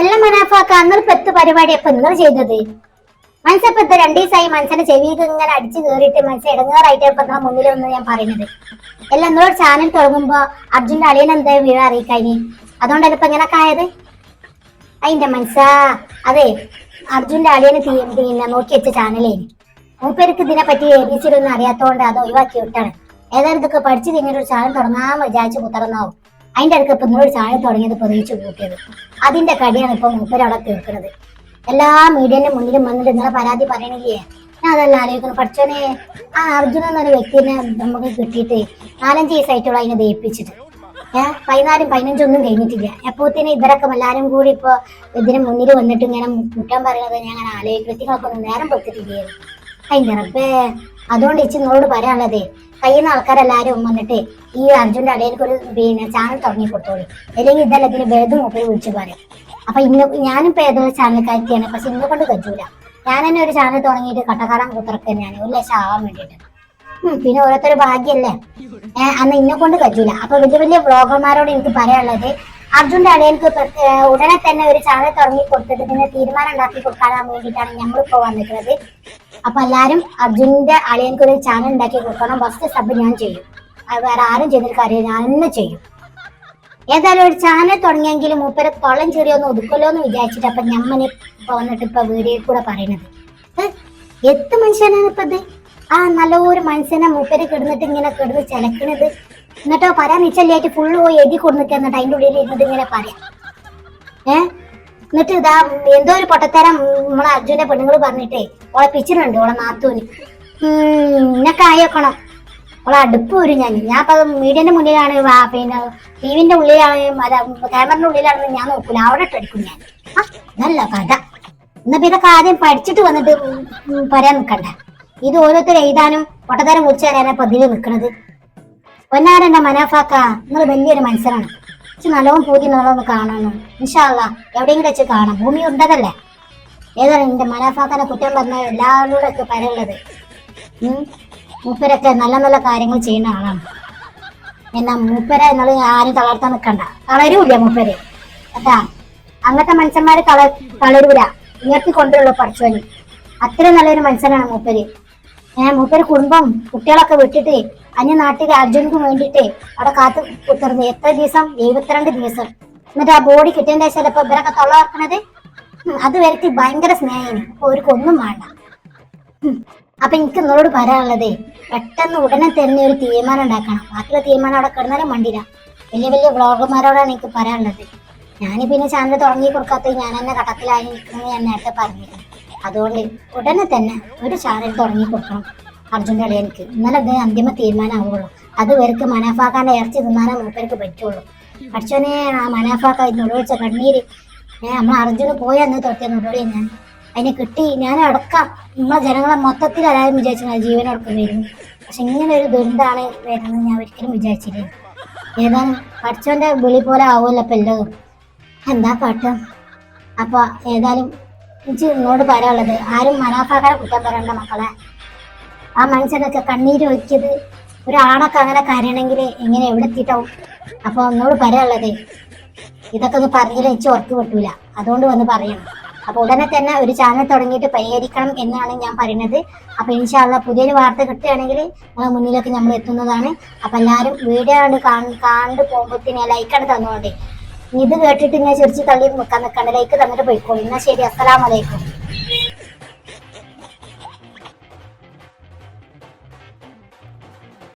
എല്ലാം മനാഫാക്ക പെത്ത് പരിപാടി അപ്പൊ നിങ്ങൾ ചെയ്തത്? മനസ്സിപ്പോ ഇപ്പൊ രണ്ടു ദിവസമായി മനസ്സിന്റെ ചെവിക്ക് ഇങ്ങനെ അടിച്ചു കയറിയിട്ട് മനസ്സിൽ ഇടങ്ങാറായിട്ട് ഇപ്പൊ നിങ്ങളെ മുന്നിൽ വന്ന് ഞാൻ പറയുന്നത്. എല്ലാം നിങ്ങളോട് ചാനൽ തുടങ്ങുമ്പോ അർജുന്റെ അളിയൻ എന്താ വീഴ അറിയിക്കാനി അതുകൊണ്ടല്ല ഇപ്പൊ ഇങ്ങനെ ആയത്? അതിന്റെ മനസ്സാ അതെ അർജുന്റെ അളിയന് പിന്നെ നോക്കി വെച്ച ചാനലേ. മൂപ്പേർക്ക് ഇതിനെ പറ്റി എ ബി സിയിലൊന്നും അറിയാത്തോണ്ട് അത് ഒഴിവാക്കി വിട്ടാണ്. ഏതായാലും ഇതൊക്കെ പഠിച്ച് ഒരു ചാനൽ തുടങ്ങാൻ വിചാരിച്ചു കുത്തറന്നാവും അതിന്റെ അടുക്ക് ഇപ്പൊ നിങ്ങൾ ചാനൽ തുടങ്ങിയത് പ്രതീക്ഷിച്ച് കൂട്ടിയത് അതിന്റെ കടിയാണ് ഇപ്പൊ മൂപ്പര് അവിടെ തീർക്കുന്നത്. എല്ലാ മീഡിയന്റെ മുന്നിലും വന്നിട്ട് നിങ്ങളെ പരാതി പറയണില്ലേ? ഞാൻ അതെല്ലാം ആലോചിക്കുന്നു. പഠിച്ചോനെ ആ അർജുന എന്നൊരു വ്യക്തിനെ നമുക്ക് കിട്ടിയിട്ട് നാലഞ്ച് ദിവസമായിട്ടുള്ള അതിനെ ദയിപ്പിച്ചിട്ട് ഏഹ് പതിനാലും പതിനഞ്ചൊന്നും കഴിഞ്ഞിട്ടില്ല. എപ്പോഴത്തേനും ഇവരൊക്കെ എല്ലാവരും കൂടി ഇപ്പൊ ഇതിന് മുന്നിൽ വന്നിട്ട് ഇങ്ങനെ കുറ്റം പറയുന്നത് ഞാൻ അങ്ങനെ ആലോചിക്കുന്നു. ഒന്ന് നേരം പൊത്തിട്ടില്ലായിരുന്നു റബ്ബേ. അതുകൊണ്ട് ഇച്ചി നിങ്ങളോട് പറയാനുള്ളത് കഴിയുന്ന ആൾക്കാരെല്ലാരും വന്നിട്ട് ഈ അർജുന്റെ അടയിലേക്ക് ഒരു പിന്നെ ചാനൽ തുടങ്ങി കൊടുത്തോളി. അല്ലെങ്കിൽ ഇതല്ല ഇതിന് വേദം മൂപ്പര് വിളിച്ചു പറയാം. അപ്പൊ ഇന്ന് ഞാനിപ്പോ ഏതൊരു ചാനൽക്കാരിയാണ് പക്ഷെ ഇന്നെ കൊണ്ട് പറ്റൂല. ഞാൻ തന്നെ ഒരു ചാനൽ തുടങ്ങിയിട്ട് കട്ടക്കാലം കുത്തിറക്ക് തന്നെയാണ്. ഒരു ലക്ഷം ആവാൻ വേണ്ടിയിട്ട്. പിന്നെ ഓരോരുത്തർ ഭാഗ്യല്ലേ? അന്ന് ഇന്നെ കൊണ്ട് പറ്റൂല. അപ്പൊ വലിയ വലിയ ബ്ലോഗർമാരോട് എനിക്ക് പറയാനുള്ളത് അർജുന്റെ അടയിൽക്ക് ഉടനെ തന്നെ ഒരു ചാനൽ തുടങ്ങി കൊടുത്തിട്ട് പിന്നെ തീരുമാനം ഉണ്ടാക്കി കൊടുക്കാൻ വേണ്ടിയിട്ടാണ് നമ്മളിപ്പോ വന്നിട്ടുള്ളത്. അപ്പൊ എല്ലാരും അർജുന്റെ അളിയൻക്ക് ഒരു ചാനൽ ഉണ്ടാക്കി കൊടുക്കണം ഫസ്റ്റ് സബ് ഞാൻ ചെയ്യും. അത് വേറെ ആരും ചെയ്തിട്ട് കാര്യം ഞാൻ തന്നെ ചെയ്യും. ഏതായാലും ഒരു ചാനൽ തുടങ്ങിയെങ്കിലും മൂപ്പരെ തൊള്ളം ചെറിയൊന്ന് ഒതുക്കല്ലോ എന്ന് വിചാരിച്ചിട്ട് അപ്പൊ ഞമ്മനെ ഇപ്പൊ വന്നിട്ട് ഇപ്പൊ വീഡിയോയിൽ കൂടെ പറയണത്. എത്ത് മനുഷ്യനാണ് ഇപ്പൊ ആ നല്ലൊരു മനുഷ്യനെ മൂപ്പര് കിടന്നിട്ട് ഇങ്ങനെ കിടന്ന് ചിലക്കണത്. എന്നിട്ടോ പറയാൻ നിച്ചല്ലായിട്ട് ഫുള്ള് പോയി എഴുതി കൊടുന്നിട്ട് എന്നിട്ട് അതിന്റെ ഉള്ളിൽ ഇരുന്നിട്ട് ഇങ്ങനെ പറയാം. ഏ? എന്നിട്ട് ഇതാ എന്തോ ഒരു പൊട്ടത്തരം നമ്മളെ അർജുന്റെ പെണ്ണുങ്ങൾ പറഞ്ഞിട്ടേ ഓളെ പിച്ചിട്ടുണ്ട് ഓളെ നാത്തൂന്. ഇന്നൊക്കെ ആയേക്കണം ഓളെ അടുപ്പ് വരും ഞാൻ. ഞാൻ അപ്പൊ മീഡിയന്റെ മുന്നിലാണ് പിന്നെ പിന്നെ ടിവിന്റെ ഉള്ളിലാണ് ക്യാമറിന്റെ ഉള്ളിലാണെന്ന് ഞാൻ നോക്കൂല. അവിടെ ഇട്ടെടുക്കും ഞാൻ. നല്ല കഥ. എന്നാ ഇതൊക്കെ ആദ്യം പഠിച്ചിട്ട് വന്നിട്ട് പറയാൻ നിൽക്കണ്ട ഇത് ഓരോരുത്തർ എഴുതാനും പൊട്ടത്തരം കുറിച്ച് തരാനാ പതിവ് നിൽക്കണത് പൊന്നാരന്റെ മനാഫാക്ക നിങ്ങൾ വലിയൊരു മത്സരമാണ് പക്ഷെ നല്ലോണം പൂതി നല്ലോണം കാണണം. ഇൻഷാല്ല എവിടെയെങ്കിലും വെച്ച് കാണാം. ഭൂമി ഉണ്ടതല്ലേ? ഏതാണ് എന്റെ മനാഫാക്കനെ കുറ്റം പറഞ്ഞ എല്ലാവരോടും ഒക്കെ പറയുള്ളത് മൂപ്പരൊക്കെ നല്ല നല്ല കാര്യങ്ങൾ ചെയ്യുന്ന ആളാണ്. എന്നാ മൂപ്പര എന്നുള്ളത് ആരും തളർത്താൻ നിൽക്കണ്ട തളരൂല മൂപ്പര്. കേട്ടാ? അങ്ങനത്തെ മനുഷ്യന്മാര് തള തളരൂല. ഉയർത്തി കൊണ്ടുള്ള പഠിച്ചോന് അത്രയും നല്ലൊരു മനുഷ്യനാണ് മൂപ്പര്. ഏഹ് മൂപ്പര് കുടുംബം കുട്ടികളൊക്കെ വിട്ടിട്ട് അന്യ നാട്ടിൽ അർജുനക്ക് വേണ്ടിയിട്ട് അവിടെ കാത്തു കുത്തിർന്ന് എത്ര ദിവസം? എഴുപത്തിരണ്ട് ദിവസം. എന്നിട്ട് ആ ബോഡി കിട്ടേണ്ട ഇപ്പൊ ഇവരൊക്കെ തൊള്ളവർക്കണത്? അത് വരത്തി ഭയങ്കര സ്നേഹം അപ്പൊ അവർക്കൊന്നും വേണ്ട. അപ്പൊ എനിക്ക് നിങ്ങളോട് പറയാനുള്ളത് പെട്ടെന്ന് ഉടനെ തന്നെ ഒരു തീരുമാനം ഉണ്ടാക്കണം. ബാക്കിയുള്ള തീരുമാനം അവിടെ കിടന്നാലും മണ്ടില്ല വലിയ വലിയ വ്ളോഗർമാരോടാണ് എനിക്ക് പറയാനുള്ളത്. ഞാൻ പിന്നെ ചാനൽ തുടങ്ങി കൊടുക്കാത്ത ഞാൻ തന്നെ കടത്തിലായി നിൽക്കുന്നത് ഞാൻ നേരത്തെ പറഞ്ഞിരുന്നു. അതുകൊണ്ട് ഉടനെ തന്നെ ഒരു ചാനൽ തുടങ്ങി കൊടുക്കണം. അർജുന്റെ അളിയനക്ക് ഇന്നലെ ഇത് അന്തിമ തീരുമാനമാവുള്ളൂ. അത് വരക്ക് മനാഫാക്കാന്റെ ഇറച്ചി തിന്നാനേ മൂപ്പർക്ക് പറ്റുള്ളൂ. അർജുനെ ആ മനാഫാക്ക നൊടുവിച്ച കണ്ണീര്. നമ്മൾ അർജുന് പോയെന്ന് തൊട്ടിയ നൊടുവിൽ ഞാൻ. അതിനെ കിട്ടി ഞാൻ അടക്കാം. നമ്മളെ ജനങ്ങളെ മൊത്തത്തിൽ എല്ലാവരും വിചാരിച്ചു ജീവൻ അടക്കം വരും പക്ഷെ ഇങ്ങനെ ഒരു ദുരന്തമാണ് വരുന്നത് ഞാൻ ഒരിക്കലും വിചാരിച്ചില്ല ഏതാണ്? പഠിച്ചോന്റെ വിളി പോലെ ആവുമല്ലോ അപ്പം എല്ലാതും എന്താ പാട്ട് അപ്പോൾ ഏതായാലും എനിക്ക് ഇങ്ങോട്ട് പറയാനുള്ളത് ആരും മനാഫാക്കാരെ കുറ്റം പറയണ്ട മക്കളെ. ആ മനുഷ്യനൊക്കെ കണ്ണീര് ഒഴിക്കത് ഒരാണൊക്കെ അങ്ങനെ കരയണമെങ്കിൽ എങ്ങനെ എവിടെ എത്തിയിട്ടാവും? അപ്പൊ ഒന്നോട് പറയാനുള്ളത് ഇതൊക്കെ ഒന്ന് പറഞ്ഞില്ല എനിക്ക് ഉറപ്പ് കിട്ടൂല. അതുകൊണ്ട് വന്ന് പറയണം. അപ്പൊ ഉടനെ തന്നെ ഒരു ചാനൽ തുടങ്ങിയിട്ട് പരിഹരിക്കണം എന്നാണ് ഞാൻ പറയുന്നത്. അപ്പൊ ഇൻഷാല്ല പുതിയൊരു വാർത്ത കിട്ടുകയാണെങ്കിൽ നിങ്ങളെ മുന്നിലേക്ക് നമ്മൾ എത്തുന്നതാണ്. അപ്പൊ എല്ലാവരും വീഡിയോ കണ്ട് കാണു കണ്ട് പോകുമ്പോഴത്തേന് ലൈക്കാണ് തന്നുകൊണ്ട് ഇത് കേട്ടിട്ട് ഞാൻ ചിരിച്ച് തള്ളി നിൽക്കാൻ നിൽക്കണ്ട ലൈക്ക് തന്നിട്ട് പോയിക്കോളൂ. എന്നാ ശരി അസ്സലാമലൈക്കും